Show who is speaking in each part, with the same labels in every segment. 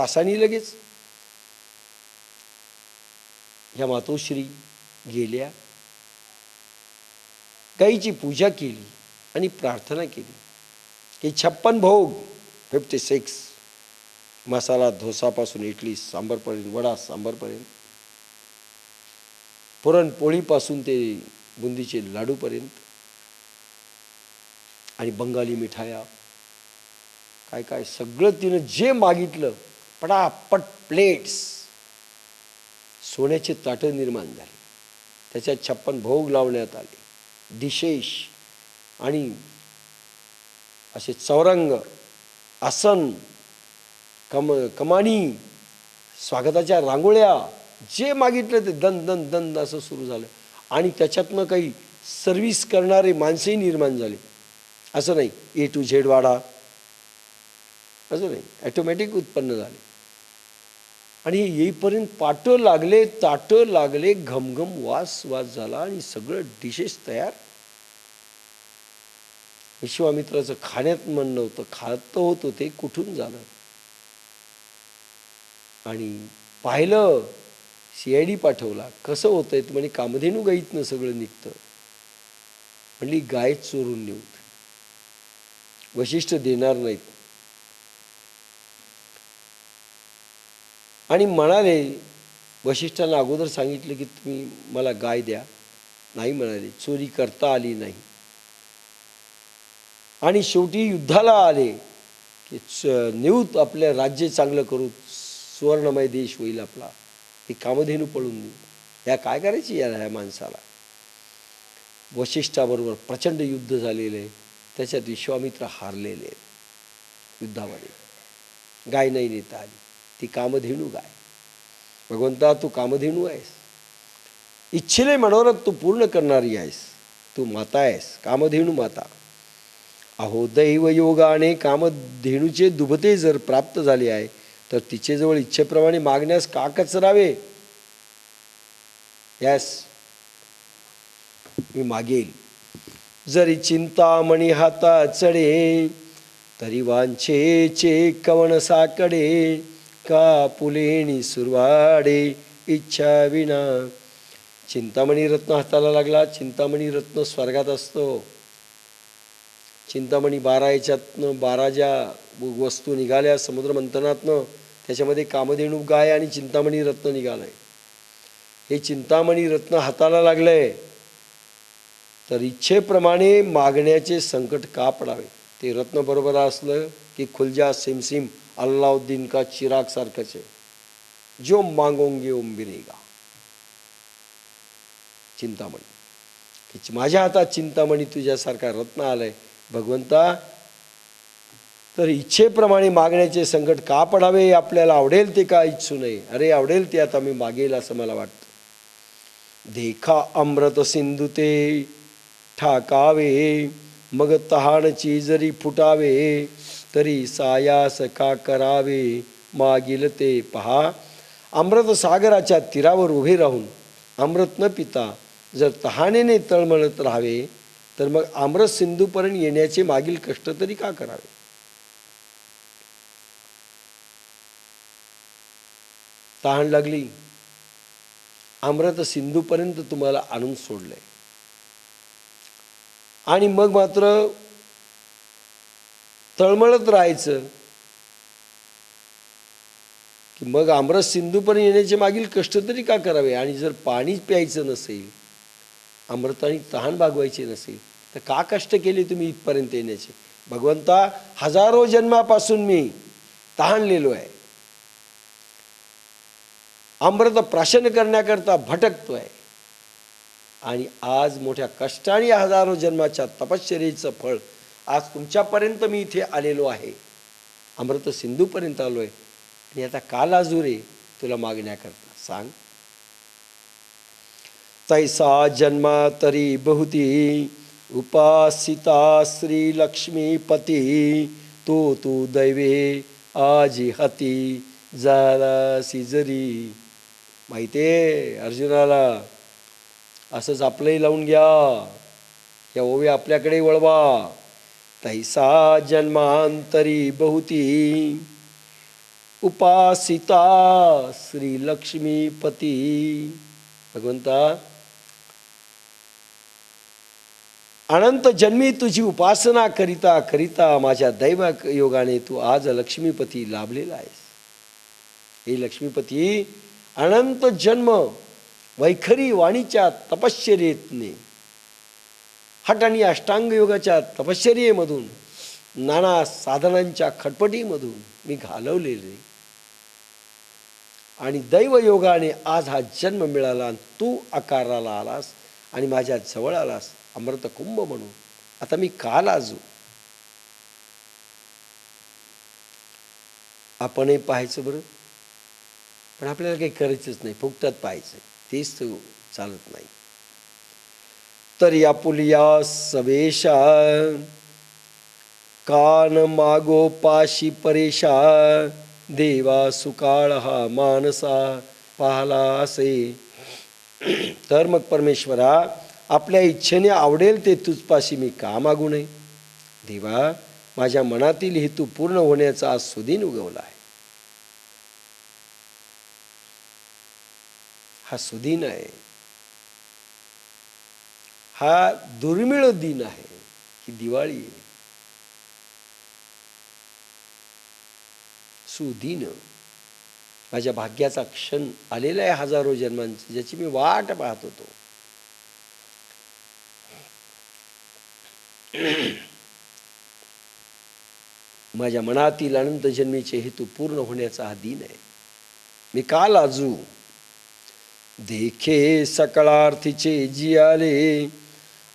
Speaker 1: तासानी लगेच. ह्या मातोश्री गेल्या. गाईची पूजा केली आणि प्रार्थना केली. की छप्पन भोग फिफ्टी सिक्स मसाला धोसापासून इडली सांबरपर्यंत वडा सांबरपर्यंत. पुरणपोळीपासून ते बुंदीचे लाडूपर्यंत. आणि बंगाली मिठाया. काय काय सगळं तिनं जे मागितलं पटापट प्लेट्स सोन्याचे ताटं निर्माण झाले. त्याच्यात छप्पन भोग लावण्यात आले. डिशेश आणि असे चौरंग आसन कम कमानी स्वागताच्या रांगोळ्या जे मागितलं ते दन दन दन असं सुरू झालं. आणि त्याच्यातनं काही सर्व्हिस करणारे माणसंही निर्माण झाले. असं नाही. ए टू झेड वाडा असं नाही. ॲटोमॅटिक उत्पन्न झाले. आणि येईपर्यंत पाटं लागले ताटं लागले घमघम वास वास झाला आणि सगळं डिशेस तयार. विश्वामित्राचं खाण्यात मन नव्हतं. खात होतं ते कुठून झालं आणि पाहिलं सी आय डी पाठवला. कसं होतंय तर म्हणे कामधेनू गाईतनं सगळं निघतं. म्हणली गाय चोरून नेऊत वशिष्ठ देणार नाहीत. आणि म्हणाले वशिष्ठांना अगोदर सांगितलं की तुम्ही मला गाय द्या. नाही म्हणाले चोरी करता आली नाही. आणि शेवटी युद्धाला आले की च- नेऊत आपल्या राज्य चांगलं करू सुवर्णमय देश होईल आपला. ही कामधेनू पळून देऊ या काय करायची या ह्या माणसाला? वशिष्ठाबरोबर प्रचंड युद्ध झालेलं आहे त्याच्यात विश्वामित्र हारलेले आहेत. युद्धामध्ये. गाय नाही नेता आली. ती कामधेनू गाय. भगवंता तू कामधेनू आहेस. इच्छिले मनोरथ तू पूर्ण करणारी आहेस. तू माता आहेस कामधेनू माता. अहो दैवयोगाने कामधेनूचे दुभते जर प्राप्त झाले आहे तर तिचेजवळ इच्छेप्रमाणे मागण्यास का कचरावे? यस मी मागेल. जरी चिंतामणी हाता चढे तरी वांछेचे कवण साकडे का पुलेणी सुरवाडे इच्छा विना. चिंतामणी रत्न हाताला लागला चिंतामणी रत्न स्वर्गात असतो. चिंतामणी बारा याच्यातनं बारा ज्या वस्तू निघाल्या समुद्र मंथनातनं त्याच्यामध्ये कामधेणू गाय आणि चिंतामणी रत्न निघालंय. हे चिंतामणी रत्न हाताला लागलंय तर इच्छेप्रमाणे मागण्याचे संकट का पडावे? ते रत्न बरोबर असलं की खुलजा सिमसिम अल्लाउद्दीन का चिराग सारखंच आहे जो मागोंगे ओम बिरेगा चिंतामणी। की माझ्या हातात चिंतामणी तुझ्यासारखा रत्न आलाय भगवंता तर इच्छेप्रमाणे मागण्याचे संकट का पडावे आपल्याला आवडेल ते का इच्छू नये? अरे आवडेल ते आता मी मागेल असं मला वाटतं. देखा अमृत सिंधू ते ठाकावे मग तहानची जरी फुटावे तरी सायास का करावे मागील ते पहा. अमृत सागराच्या तीरावर उभे राहून अमृत न पिता जर तहानेने तळमळत राहावे तर मग अमृत सिंधूपर्यंत येण्याचे मागील कष्ट तरी का करावे? तहान लागली. अमृत सिंधूपर्यंत तुम्हाला आणून सोडलंय. आणि मग मात्र तळमळत राहायचं. की मग अमृत सिंधूपर्यंत येण्याचे मागील कष्ट तरी का करावे? आणि जर पाणीच प्यायचं नसेल अमृताने तहान भागवायची नसेल तर का कष्ट केले तुम्ही इथपर्यंत येण्याचे? भगवंता हजारो जन्मापासून मी तहानलेलो आहे. अमृत प्राशन करण्याकरता भटकतोय. आणि आज मोठ्या कष्टाने हजारो जन्माच्या तपश्चर्येचं फळ आज तुमच्यापर्यंत मी इथे आलेलो आहे. अमृत सिंधूपर्यंत आलो आहे आणि आता काल लाजू तुला मागण्याकरता. सांग. तैसा जन्मा तरी बहुती उपासिता श्री लक्ष्मीपती तो तू दैवे आजी हती झालासी जरी माहितीये अर्जुनाला? असंच आपलंही लावून घ्या. या ओवी आपल्याकडे वळवा. तैसा जन्मांतरी बहुती। उपासिता श्री लक्ष्मीपती भगवंता अनंत जन्मी तुझी उपासना करिता करिता माझ्या दैव योगाने तू आज लक्ष्मीपती लाभलेला आहेस. हे लक्ष्मीपती अनंत जन्म वैखरी वाणीच्या तपश्चर्येतने हट आणि अष्टांग योगाच्या तपश्चर्येमधून नाना साधनांच्या खटपटीमधून मी घालवलेले. आणि दैवयोगाने आज हा जन्म मिळाला आणि तू आकाराला आलास आणि माझ्या जवळ आलास अमृतकुंभ म्हणून. आता मी का लाजू? आपणही पाहायचं बरं? पण आपल्याला काही करायचंच नाही फुकटात पाहायचं तेच तर चालत नाही. तर या पुलिया सवेशा कान मागो पाशी परेशा देवा सुकाळ हा मानसा पाहला असे. तर मग परमेश्वरा आपल्या इच्छेने आवडेल ते तुझपाशी मी का मागू नये? देवा माझ्या मनातील हेतू पूर्ण होण्याचा आज सुदिन उगवला आहे. हा सुदिन आहे. हा दुर्मिळ दिन आहे ही दिवाळी आहे. सुदिन. माझ्या भाग्याचा क्षण आलेला आहे हजारो जन्मांची ज्याची मी वाट पाहत होतो. माझ्या मनातील अनंत जन्मीचे हेतू पूर्ण होण्याचा हा दिन आहे. मी का लाजू देखे सकळार्थीचे जी आले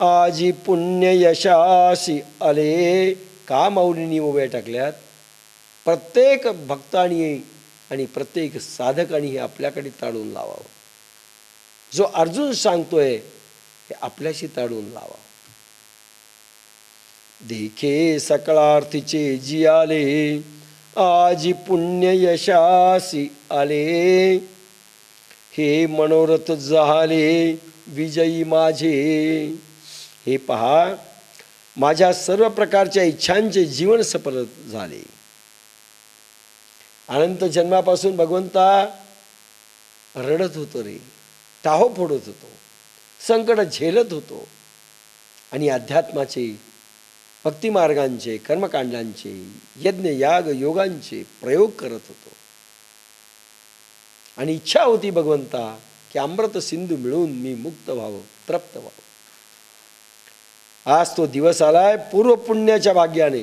Speaker 1: आजी पुण्य यशाशी आले. का माऊलीनी उभ्या टाकल्यात? प्रत्येक भक्तानी आणि प्रत्येक साधकाने हे आपल्याकडे ताडून लावावं. जो अर्जुन सांगतोय हे आपल्याशी ताडून लावा देखे सकळार्थीचे जी आले आजी पुण्य यशासी आले. हे मनोरथ झाले विजयी माझे. हे पहा माझ्या सर्व प्रकारच्या इच्छांचे जीवन सफल झाले. अनंत जन्मापासून भगवंता रडत होतो रे टाहो फोडत होतो संकट झेलत होतो. आणि अध्यात्माचे भक्तिमार्गांचे कर्मकांडांचे यज्ञ याग योगांचे प्रयोग करत होतो. आणि इच्छा होती भगवंता की अमृत सिंधू मिळून मी मुक्त व्हावं तृप्त व्हावं. आज तो दिवस आलाय पूर्व पुण्याच्या भाग्याने.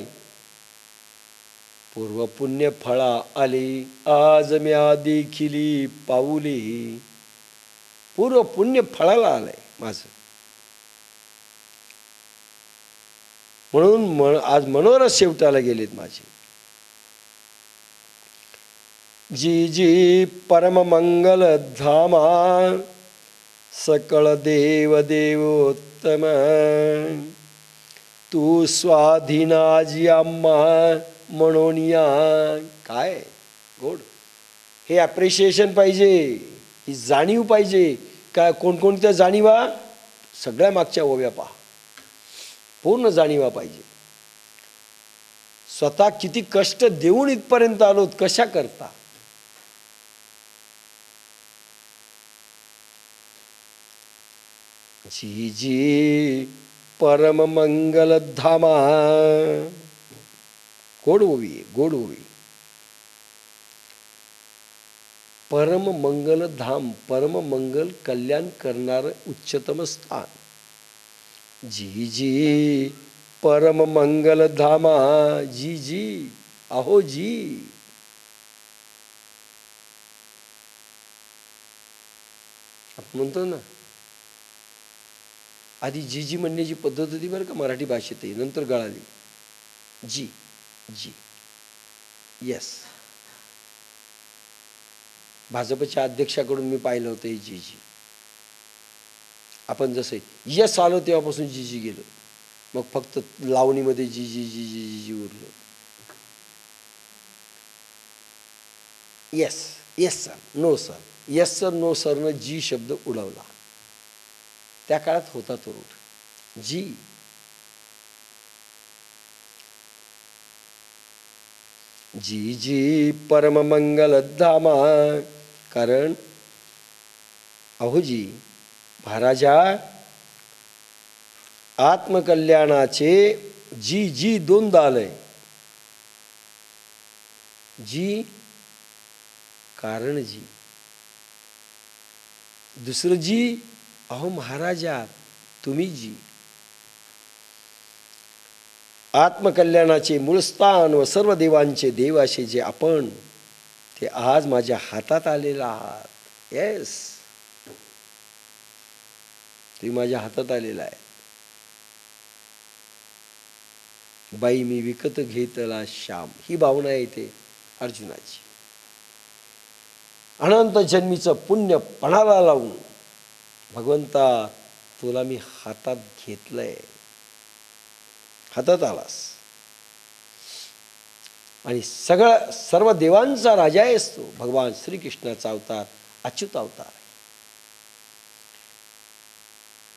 Speaker 1: पूर्व पुण्य फळा आली आज म्या देखिली पाऊली. पूर्व पुण्य फळाला आलंय माझं. म्हणून मन आज मनोरस शेवटाला गेलेत माझे. जी जी परम मंगल धामा सकळ देव देवोत्तम तू स्वाधीनाजी आम्हा म्हणून या. काय? गोड. हे ॲप्रिशिएशन पाहिजे. ही जाणीव पाहिजे. काय कोणकोणत्या जाणीवा? सगळ्या मागच्या ओव्या पहा. पूर्ण जाणीवा पाहिजे. स्वतः किती कष्ट देऊन इथपर्यंत आलोत कशा करता जी जी परम मंगल धामा। गोड ओवी गोड ओवी परम मंगल धाम परम मंगल कल्याण करणार उच्चतम स्थान. जी जी परम मंगल धामा जी जी अहो जी. आपण म्हणतो ना आधी जी जी म्हणण्याची पद्धत होती बरं का मराठी भाषेतही नंतर गळाली. जी जी. येस भाजपच्या अध्यक्षाकडून मी पाहिलं होतं हे जी जी. आपण जसं यस आलो तेव्हापासून जी जी गेलो. मग फक्त लावणीमध्ये जी जी जी जी जी जी उरलं. Yes yes sir no sir yes sir no सरनं जी शब्द उडवला. त्या काळात होता तो रूढ. जी जी जी परममंगल धामा कारण अहोजी महाराजा आत्मकल्याणाचे जी जी दोनदा आलंय. जी कारण जी. दुसरं जी अहो महाराजा तुम्ही जी आत्मकल्याणाचे मूळस्थान व सर्व देवांचे देव असे जे आपण ते आज माझ्या हातात आलेला आहात. येस तुम्ही माझ्या हातात आलेला आहे. बाई मी विकत घेतला श्याम. ही भावना येते अर्जुनाची. अनंत जन्मीचं पुण्य पणाला लावून भगवंता तुला मी हातात घेतलंय. हातात आलास. आणि सगळं सर्व देवांचा राजा आहेस तो. भगवान श्रीकृष्णाचा अवतार अच्युत अवतार आहे.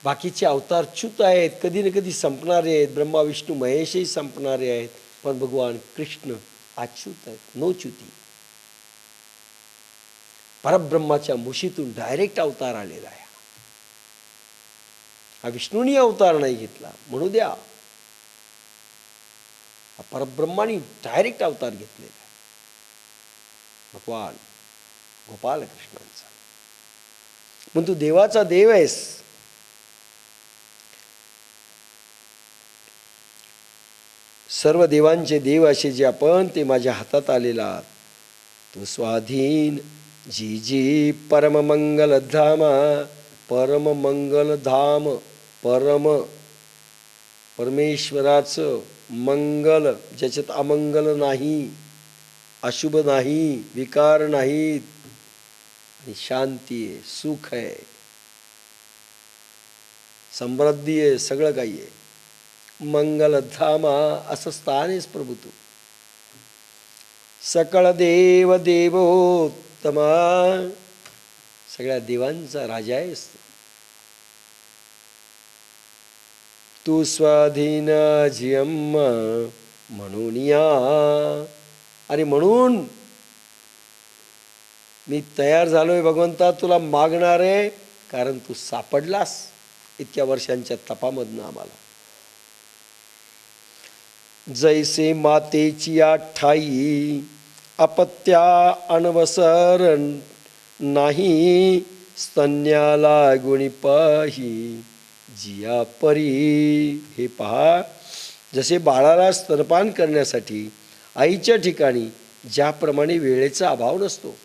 Speaker 1: बाकीचे अवतार च्युत आहेत कधी ना कधी संपणारे आहेत. ब्रह्मा विष्णू महेशही संपणारे आहेत. पण भगवान कृष्ण अच्युत आहेत नो च्युती. परब्रह्माच्या मुशीतून डायरेक्ट अवतार आलेला आहे. हा विष्णूनी अवतार नाही घेतला. म्हणू द्या. हा परब्रह्माने डायरेक्ट अवतार घेतलेला आहे. भगवान गोपाल कृष्णांचा मग तू देवाचा देव आहेस. सर्व देवांचे देव असे जे आपण ते माझ्या हातात आलेला तू स्वाधीन जी जी परममंगल परम मंगल धाम परम परमेश्वराचं मंगल ज्याच्यात अमंगल नाही अशुभ नाही विकार नाहीत आणि शांती आहे सुख आहे समृद्धी आहे सगळं काही आहे. मंगलधामा असं स्थान आहेस प्रभू तू. सकळ देव देवोत्तमा सगळ्या देवांचा राजा आहेस तू. स्वाधीन जियम्म म्हणून या अरे म्हणून मी तयार झालोय भगवंता तुला मागणार आहे कारण तू सापडलास इतक्या वर्षांच्या तपामधनं आम्हाला जैसे मातेची आठाई अपत्या अनवसरण नाही स्तन्याला गुणी पाही जिया परी. हे पहा जसे बाळाला स्तनपान करण्यासाठी आईच्या ठिकाणी ज्याप्रमाणे वेळेचा अभाव नसतो.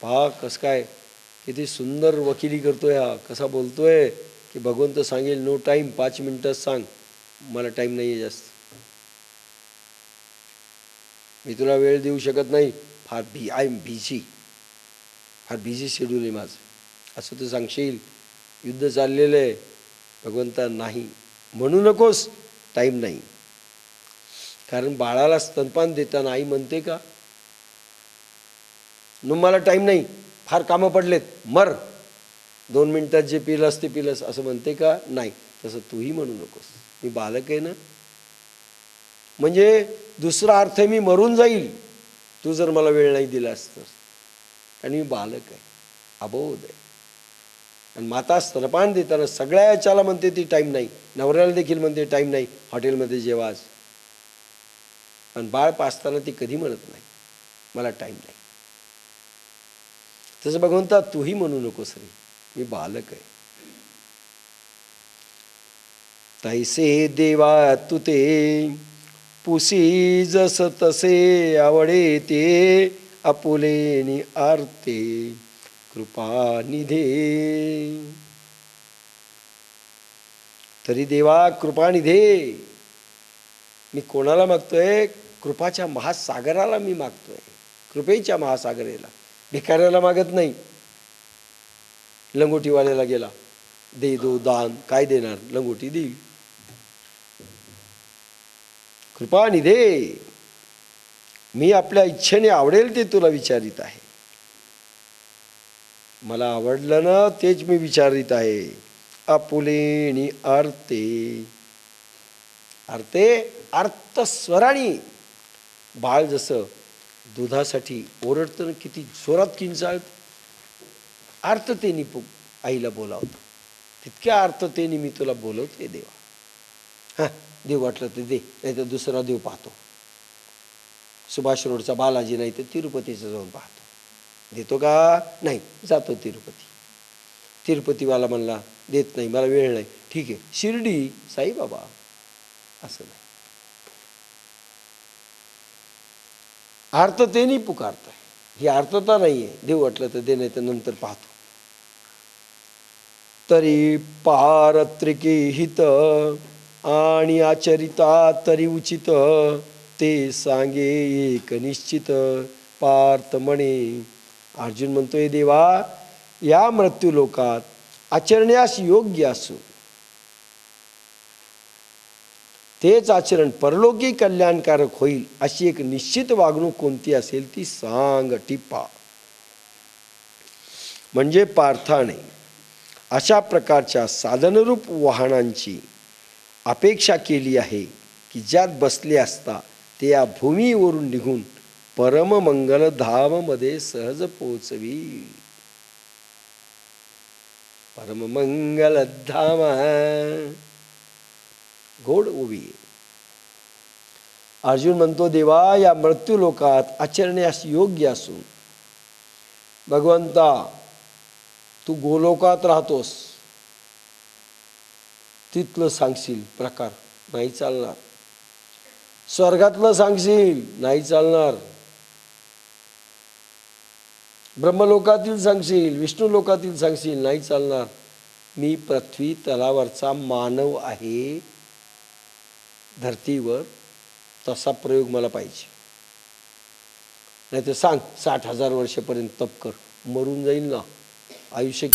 Speaker 1: पहा कसं काय किती सुंदर वकिली करतोय हा कसा बोलतोय की भगवंत सांगेल नो टाईम पाच मिनटं सांग मला टाईम नाही आहे जास्त. मी तुला वेळ देऊ शकत नाही फार बी आय एम बिझी. फार बिझी शेड्यूल आहे माझं. असं तू सांगशील युद्ध चाललेलं आहे भगवंता नाही. म्हणू नकोस टाईम नाही. कारण बाळाला स्तनपान देताना आई म्हणते का न मला टाईम नाही फार कामं पडलेत मर. दोन मिनटात जे पिलंस ते पिलंस. असं म्हणते का नाही. तसं तूही म्हणू नकोस. मी बालक आहे ना. म्हणजे दुसरा अर्थ मी मरून जाईल. तू जर मला वेळ नाही दिलास तर आणि मी बालक आहे अबोध आहे. आणि माता स्तनपान देताना सगळ्या याच्याला म्हणते ती टाईम नाही. नवऱ्याला देखील म्हणते टाईम नाही हॉटेलमध्ये जेवास. आणि बाळ पाचताना ती कधी म्हणत नाही. मला टाईम नाही. तसं भगवंता तूही म्हणू नकोस रे. मी बालक आहे. तैसे देवा तू ते पुसी जस तसे आवडे ते आपुलेनी आरते कृपा निधे. तरी देवा कृपा निधे. मी कोणाला मागतोय? कृपाच्या महासागराला मी मागतोय. कृपेच्या महासागरेला. भिकाऱ्याला मागत नाही. लंगोटीवाल्याला गेला. दे दो दान. काय देणार? लंगोटी देईल. कृपानिधे मी आपल्या इच्छेने आवडेल ते तुला विचारित आहे. मला आवडलं ना तेच मी विचारित आहे. आपुलेनी आरते. आरते अर्थस्वराणी बाळ जसं दुधासाठी ओरडतं ना किती जोरात किंचाळत. आर्ततेने पु आईला बोलावतं. तितक्या आर्ततेने मी तुला बोलवते देवा. हां देव वाटलं तर दे नाही तर दुसरा देव पाहतो. सुभाष रोडचा बालाजी नाही तर तिरुपतीचा जाऊन पाहतो. देतो का? नाही जातो तिरुपती. तिरुपतीवाला म्हणला देत नाही मला वेळ नाही. ठीक आहे शिर्डी साईबाबा. असं नाही. आर्ततेने आहे ही आर्तता नाही आहे देव वाटलं तर दे नाही तर नंतर पाहतो. तरी पारत्रिकी हित आणि आचरिता तरी उचित ते सांगे एक निश्चित. पार्थ म्हणे अर्जुन म्हणतोय देवा या मृत्यूलोकात आचरण्यास योग्य असो. तेच आचरण परलोकी कल्याणकारक होईल अशी एक निश्चित वागणूक कोणती असेल ती सांग टिप्पा म्हणजे पार्थाने अशा प्रकारच्या साधनरूप वाहनांची अपेक्षा केली आहे की ज्यात बसले असता ते या भूमीवरून निघून परममंगल धाममध्ये सहज पोचवी परममंगल धाम. गोड उभी अर्जुन म्हणतो देवा या मृत्यू लोकात आचरण्यास योग्य असून भगवंता तू गोलोकात राहतोस. तिथलं सांगशील प्रकार नाही चालणार. स्वर्गातलं सांगशील नाही चालणार. ब्रह्मलोकातील सांगशील विष्णू लोकातील सांगशील नाही चालणार. मी पृथ्वी तलावरचा मानव आहे. धरतीवर तसा प्रयोग मला पाहिजे. नाही तर सांग साठ हजार वर्षापर्यंत तप कर. मरून जाईल ना. आयुष्य